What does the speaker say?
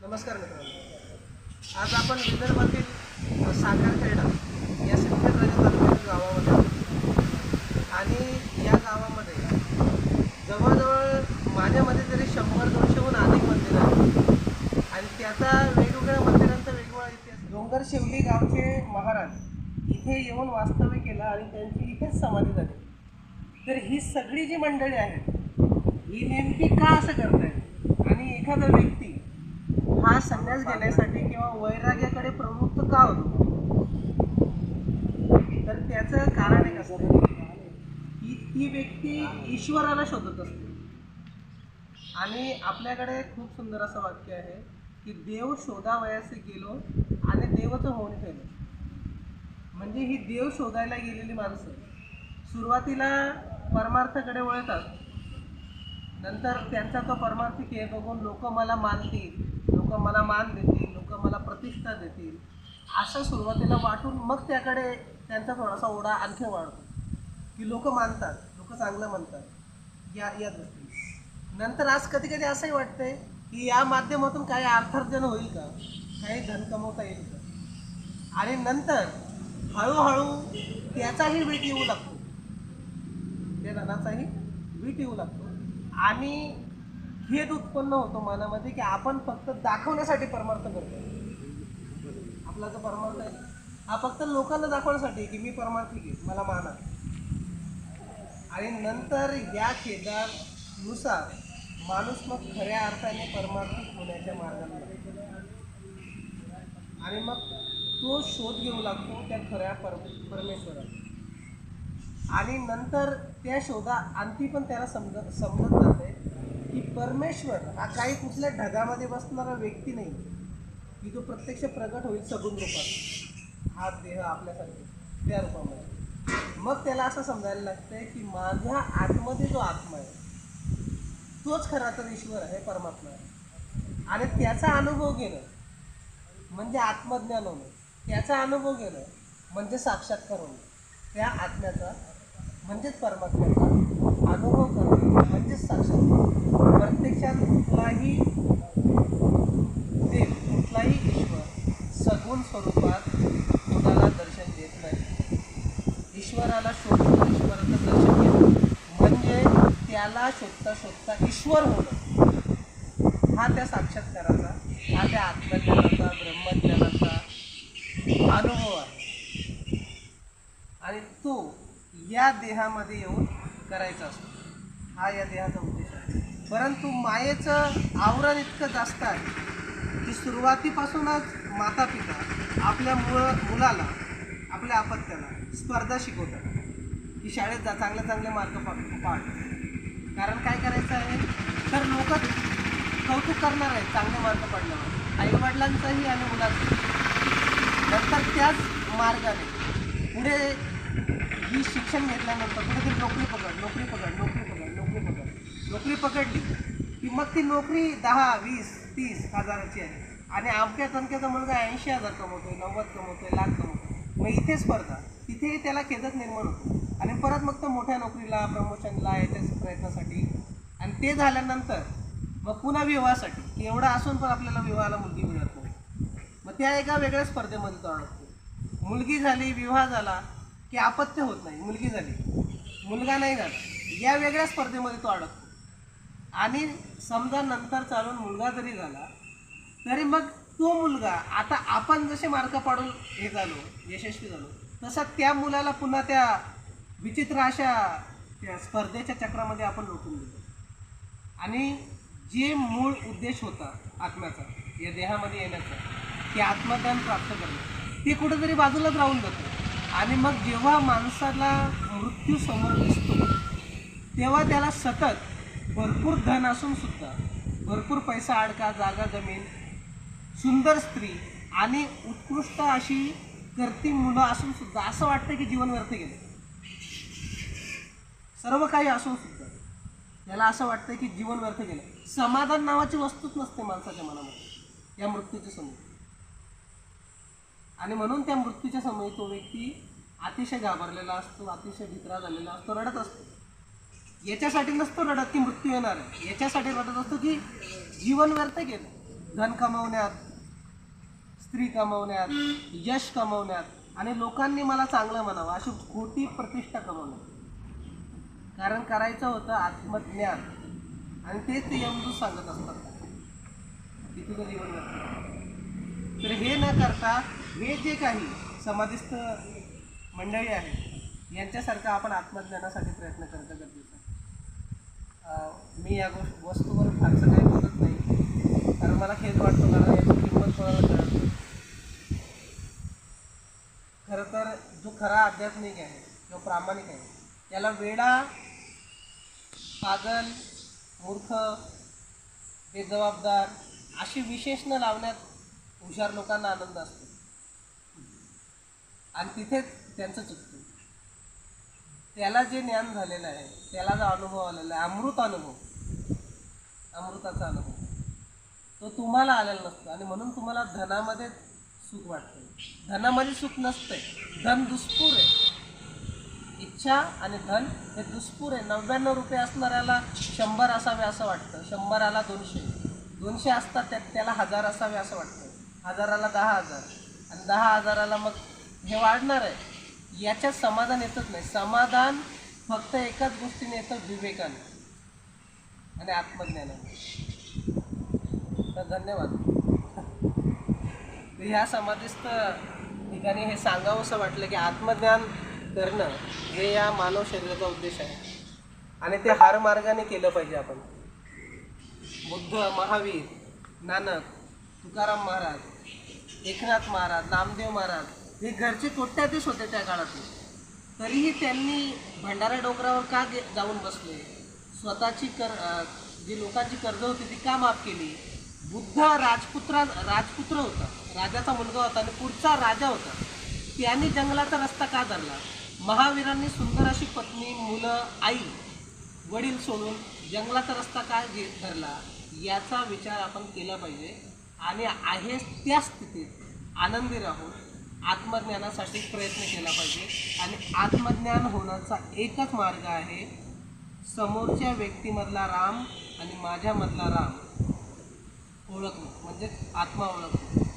नमस्कार मित्रांनो. आज आपण विदर्भातील साखरखेडा या सिंदखेड तालुक्यातील गावामध्ये आहोत. आणि या गावामध्ये जवळजवळ माझ्यामध्ये तरी शंभर दोनशेहून अधिक मंदिरं आहेत. आणि त्याचा वेगवेगळ्या मंदिरांचा वेगवेगळा इतिहास डोंगर शिवली गावचे महाराज इथे येऊन वास्तव्य केलं आणि त्यांची इथेच समाधी झाली. तर ही सगळी जी मंडळी आहेत ही नेमकी का असं करत आहेत एखादा व्यक्ती हा संन्यास घेण्यासाठी किंवा वैराग्याकडे प्रवृत्त का होतो तर त्याचं कारण एक असतं की ती व्यक्ती ईश्वराला शोधत असतो. आणि आपल्याकडे खूप सुंदर असं वाक्य आहे की देव शोधावयासे गेलो आणि देवचं होऊन ठेवलं म्हणजे ही देव शोधायला गेलेली माणसं सुरुवातीला परमार्थाकडे वळतात. नंतर त्यांचा तो परमार्थिक हे बघून लोक मला मानतील लोक मला मान देतील लोक मला प्रतिष्ठा देतील. असं सुरुवातीला वाटून मग त्याकडे त्यांचा थोडासा ओढा आणखी वाढतो. की लोक मानतात. लोक चांगलं म्हणतात. या या दृष्टीने. नंतर आज कधी कधी असंही वाटतंय की या माध्यमातून काही अर्थार्जन होईल का? काही धन कमवता येईल का? आणि नंतर हळूहळू त्याचाही वीट येऊ लागतो. त्या धनाचाही वीट येऊ लागतो. आणि खेद उत्पन्न होतो मनामध्ये की आपण फक्त दाखवण्यासाठी परमार्थ करतो आपला जो परमार्थ आहे हा फक्त लोकांना दाखवण्यासाठी की मी परमार्थी घे मला माना आणि नंतर या खेदानुसार माणूस मग खऱ्या अर्थाने परमार्थिक होण्याच्या मार्गाने लागतो. आणि मग तो शोध घेऊ लागतो त्या खऱ्या पर परमेश्वराचा आणि नंतर त्या शोधा आणखी पण त्याला समजत समजत जाते की परमेश्वर हा काही कुठल्या ढगामध्ये बसणारा व्यक्ती नाही. की तो प्रत्यक्ष प्रगट होईल सगुण रूपात. हा देह आपल्यासारखे त्या रूपामध्ये. मग त्याला असं समजायला लागतंय की माझ्या आतमध्ये जो आत्मा आहे तोच खरा तर ईश्वर आहे परमात्मा आहे. आणि त्याचा अनुभव घेणं म्हणजे आत्मज्ञान होणं त्याचा अनुभव घेणं म्हणजे साक्षात्कार होणं त्या आत्म्याचा म्हणजेच परमात्म्याचा अनुभव करणं म्हणजेच साक्षात्कार. प्रत्यक्षात कुठलाही देव कुठलाही ईश्वर सगुण स्वरूपात कोणाला दर्शन देत नाही ईश्वराला शोधून ईश्वराचं दर्शन घेणं. म्हणजे त्याला शोधता शोधता ईश्वर होणं. हा त्या साक्षात्काराचा हा त्या आत्मज्ञानाचा ब्रह्मज्ञानाचा अनुभव आहे. आणि तो या देहामध्ये येऊन करायचा असतो. हा या देहाचा उद्देश आहे. परंतु मायेचं आवरण इतकं जास्त आहे की सुरुवातीपासूनच माता पिता आपल्या मुळ मुलाला आपल्या अपत्याला स्पर्धा शिकवतात. की शाळेत जा चांगले चांगले मार्क पा कारण काय करायचं आहे? तर लोक कौतुक करणार आहेत चांगले मार्क पडल्यावर. आईवडिलांचंही आणि मुलाचं नंतर त्याच मार्गाने पुढे ही शिक्षण घेतल्यानंतर कुठेतरी नोकरी पकड नोकरी पकड नोकरी पकड नोकरी पकड. नोकरी पकडली की मग ती नोकरी दहा वीस तीस हजाराची आहे. आणि अमक्या तमक्याचा मुलगा ऐंशी हजार कमवतोय नव्वद कमवतोय लाख कमवतोय. मग इथे स्पर्धा तिथेही त्याला खेदत निर्माण होतो. आणि परत मग तो मोठ्या नोकरीला प्रमोशनला याच्या प्रयत्नासाठी. आणि ते झाल्यानंतर मग पुन्हा विवाहासाठी की एवढं असून पण आपल्याला विवाहाला मुलगी मिळत नाही. मग त्या एका वेगळ्या स्पर्धेमध्ये तो अडकतो. मुलगी झाली विवाह झाला की आपत्य होत नाही. मुलगी झाली मुलगा नाही झाला या वेगळ्या स्पर्धेमध्ये तो अडकतो. आणि समजा नंतर चालून मुलगा जरी झाला तरी मग तो मुलगा आता आपण जसे मार्क पाडून हे झालो यशस्वी झालो तसा त्या मुलाला पुन्हा त्या विचित्र अशा त्या स्पर्धेच्या चक्रामध्ये आपण लोटून देतो आणि जे मूळ उद्देश होता आत्म्याचा या देहामध्ये येण्याचा ते आत्मज्ञान प्राप्त करणं ते कुठेतरी बाजूलाच राहून जातं. आणि मग जेव्हा माणसाला मृत्यू समोर दिसतो तेव्हा त्याला सतत भरपूर धन असून सुद्धा भरपूर पैसा अडका जागा जमीन सुंदर स्त्री आणि उत्कृष्ट अशी करती मुलं असून सुद्धा असं वाटतं की जीवन व्यर्थ गेलं. सर्व काही असून सुद्धा त्याला असं वाटतं की जीवन व्यर्थ गेलं. समाधान नावाची वस्तूच नसते माणसाच्या मनामध्ये या मृत्यूच्या समोर. आणि म्हणून त्या मृत्यूच्या समयी तो व्यक्ती अतिशय घाबरलेला असतो अतिशय भित्रा झालेला असतो रडत असतो. याच्यासाठी नसतो रडत की मृत्यू येणार आहे. याच्यासाठी रडत असतो की जीवन व्यर्थ गेलं. धन कमावण्यात स्त्री कमवण्यात यश कमवण्यात आणि लोकांनी मला चांगलं म्हणावं अशी खोटी प्रतिष्ठा कमवण्यात. कारण करायचं होतं आत्मज्ञान. आणि तेच ते यमदूत सांगत असतात. की तुझं जीवन तर हे न करता हे जे काही समाधिस्थ मंडळी आहेत यांच्यासारखं आपण आत्मज्ञानासाठी प्रयत्न करणं गरजेचं आहे. मी या गोष्ट वस्तूवर फारसं काही बोलत नाही. कारण मला खेद वाटतो कारण याची किंमत कोणाला कळत नाही खरं तर जो खरा आध्यात्मिक आहे जो प्रामाणिक आहे त्याला वेडा पागल मूर्ख बेजबाबदार अशी विशेषणं लावण्यात हुशार लोकांना आनंद असतो. आणि तिथेच त्यांचं चुकतं त्याला जे ज्ञान झालेलं आहे त्याला जो अनुभव आलेला आहे अमृत अनुभव अमृताचा अनुभव तो तुम्हाला आलेला नसतो. आणि म्हणून तुम्हाला धनामध्येच सुख वाटतं धनामध्ये सुख नसतंय. धन दुष्पूर आहे. इच्छा आणि धन हे दुष्पूर आहे. नव्याण्णव रुपये असणाऱ्याला शंभर असावे असं वाटतं. शंभराला दोनशे. दोनशे असतात त्यात त्याला हजार असावे असं वाटतं. हजाराला दहा हजार. आणि दहा हजाराला मग हे वाढणार आहे. याच्यात समाधान येतच नाही. समाधान फक्त एकाच गोष्टीने येतं विवेकाने. आणि आत्मज्ञानाने. तर धन्यवाद. ह्या समाधीस्थ ठिकाणी हे सांगावंसं वाटलं की आत्मज्ञान करणं हे या मानव शरीराचा उद्देश आहे. आणि ते हार मार्गाने केलं पाहिजे आपण. बुद्ध महावीर नानक तुकाराम महाराज एकनाथ महाराज नामदेव महाराज हे घरचे कोट्याधीश होते त्या काळातले. तरीही त्यांनी भंडारा डोंगरावर का गे जाऊन बसले? स्वतःची कर जी लोकांची कर्ज होती ती का माफ केली? बुद्ध राजपुत्रा राजपुत्र होता. राजाचा मुलगा होता आणि पुढचा राजा होता. त्यांनी जंगलाचा रस्ता का धरला? महावीरांनी सुंदर अशी पत्नी मुलं आई वडील सोडून जंगलाचा रस्ता का घे धरला? याचा विचार आपण केला पाहिजे. आणि आहे त्या स्थितीत आनंदी राहून आत्मज्ञानासाठी प्रयत्न केला पाहिजे. आणि आत्मज्ञान होण्याचा एकच मार्ग आहे समोरच्या व्यक्तीमधला राम आणि माझ्यामधला राम. ओळखणं म्हणजे आत्मा ओळखणं.